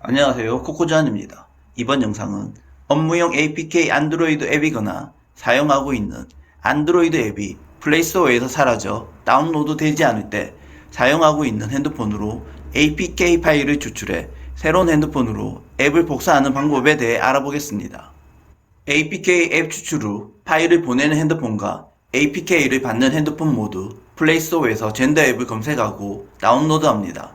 안녕하세요. 코코주안입니다. 이번 영상은 업무용 APK 안드로이드 앱이거나 사용하고 있는 안드로이드 앱이 플레이스토어에서 사라져 다운로드 되지 않을 때 사용하고 있는 핸드폰으로 APK 파일을 추출해 새로운 핸드폰으로 앱을 복사하는 방법에 대해 알아보겠습니다. APK 앱 추출 후 파일을 보내는 핸드폰과 APK를 받는 핸드폰 모두 플레이스토어에서 젠더 앱을 검색하고 다운로드합니다.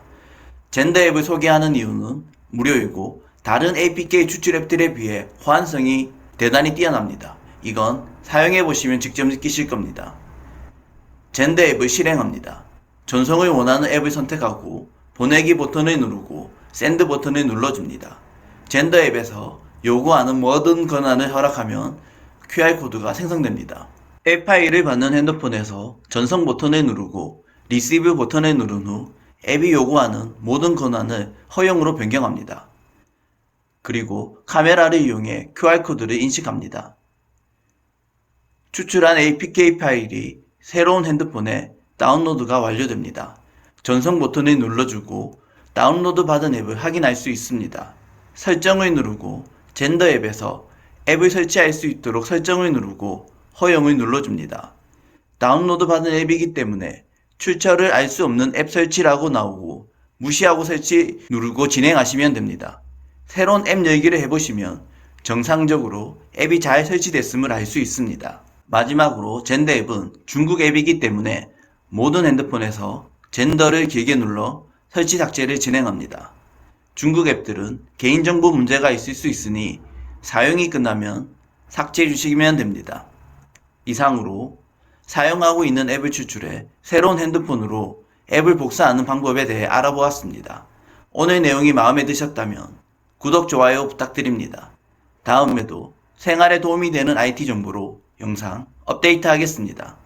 젠더 앱을 소개하는 이유는 무료이고 다른 APK 추출 앱들에 비해 호환성이 대단히 뛰어납니다. 이건 사용해 보시면 직접 느끼실 겁니다. 젠더 앱을 실행합니다. 전송을 원하는 앱을 선택하고 보내기 버튼을 누르고 샌드 버튼을 눌러줍니다. 젠더 앱에서 요구하는 모든 권한을 허락하면 QR코드가 생성됩니다. 앱 파일을 받는 핸드폰에서 전송 버튼을 누르고 리시브 버튼을 누른 후 앱이 요구하는 모든 권한을 허용으로 변경합니다. 그리고 카메라를 이용해 QR코드를 인식합니다. 추출한 APK 파일이 새로운 핸드폰에 다운로드가 완료됩니다. 전송 버튼을 눌러주고 다운로드 받은 앱을 확인할 수 있습니다. 설정을 누르고 젠더 앱에서 앱을 설치할 수 있도록 설정을 누르고 허용을 눌러줍니다. 다운로드 받은 앱이기 때문에 출처를 알 수 없는 앱 설치라고 나오고 무시하고 설치 누르고 진행하시면 됩니다. 새로운 앱 열기를 해보시면 정상적으로 앱이 잘 설치됐음을 알 수 있습니다. 마지막으로 젠더 앱은 중국 앱이기 때문에 모든 핸드폰에서 젠더를 길게 눌러 설치 삭제를 진행합니다. 중국 앱들은 개인정보 문제가 있을 수 있으니 사용이 끝나면 삭제해 주시면 됩니다. 이상으로 사용하고 있는 앱을 추출해 새로운 핸드폰으로 앱을 복사하는 방법에 대해 알아보았습니다. 오늘 내용이 마음에 드셨다면 구독, 좋아요 부탁드립니다. 다음에도 생활에 도움이 되는 IT 정보로 영상 업데이트 하겠습니다.